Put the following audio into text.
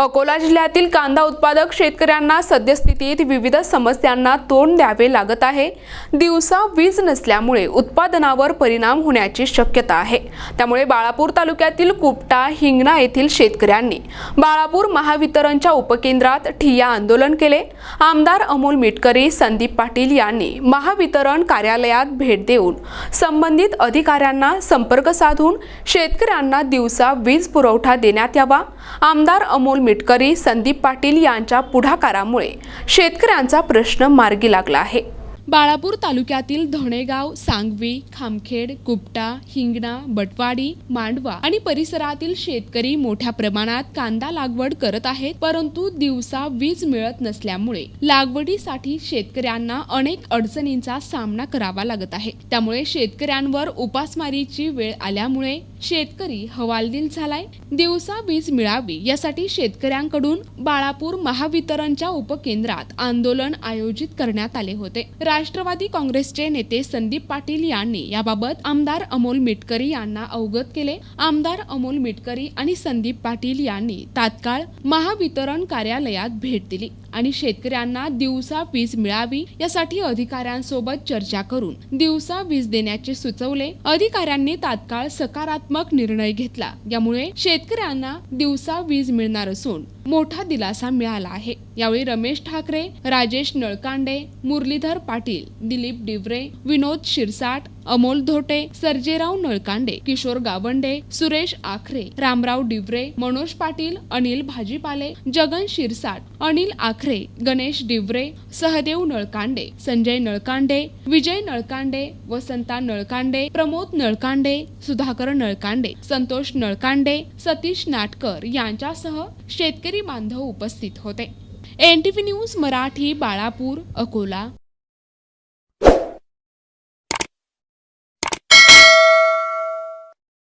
अकोला जिल्ह्यातील कांदा उत्पादक शेतकऱ्यांना सद्यस्थितीत विविध समस्यांना तोंड द्यावे लागत आहे. दिवसा वीज नसल्यामुळे उत्पादनावर परिणाम होण्याची शक्यता आहे. त्यामुळे बाळापूर तालुक्यातील कुपटा हिंगणा येथील शेतकऱ्यांनी बाळापूर महावितरणच्या उपकेंद्रात ठिय्या आंदोलन केले. आमदार अमोल मिटकरी संदीप पाटील यांनी महावितरण कार्यालयात भेट देऊन संबंधित अधिकाऱ्यांना संपर्क साधून शेतकऱ्यांना दिवसा वीज पुरवठा देण्यात यावा. आमदार अमोल मिटकरी संदीप पाटील यांच्या पुढाकारामुळे शेतकऱ्यांचा प्रश्न मार्गी लागला आहे. बाळापूर तालुक्यातील धणेगाव सांगवी खामखेड कुपटा हिंगणा बटवाडी मांडवा आणि परिसरातील शेतकरी मोठ्या प्रमाणात कांदा लागवड करत आहेत परंतु दिवसा वीज मिळत नसल्यामुळे लागवडीसाठी शेतकऱ्यांना अनेक अडचणींचा सामना करावा लागत आहे. त्यामुळे शेतकऱ्यांवर उपासमारीची वेळ आल्यामुळे शेतकरी हवालदिल झालाय. दिवसा वीज मिळावी यासाठी शेतकऱ्यांकडून बाळापूर महावितरणच्या उपकेंद्रात आंदोलन आयोजित करण्यात आले होते. राष्ट्रवादी काँग्रेसचे नेते संदीप पाटील यांनी याबाबत आमदार अमोल मिटकरी यांना अवगत केले. आमदार अमोल मिटकरी आणि संदीप पाटील यांनी तात्काळ महावितरण कार्यालयात भेट दिली आणि शेतकऱ्यांना दिवसा वीज मिळावी यासाठी अधिकाऱ्यांसोबत चर्चा करून दिवसा वीज देण्याचे सुचवले. अधिकाऱ्यांनी तात्काळ सकारात्मक निर्णय घेतला. यामुळे शेतकऱ्यांना दिवसा वीज मिळणार असून मोठा दिलासा मिळाला आहे. यावेळी रमेश ठाकरे राजेश नळकांडे मुरलीधर पाटील दिलीप डिवरे विनोद शिरसाट अमोल धोटे सर्जेराव नळकांडे किशोर गावंडे सुरेश आखरे रामराव डिवरे मनोज पाटील अनिल भाजीपाले जगन शिरसाट अनिल आखरे गणेश डिवरे सहदेव नळकांडे संजय नळकांडे विजय नळकांडे वसंता नळकांडे प्रमोद नळकांडे सुधाकर नळकांडे संतोष नळकांडे सतीश नाटकर यांच्यासह शेतकरी बांधव उपस्थित होते. N T V news Marathi Balapur Akola.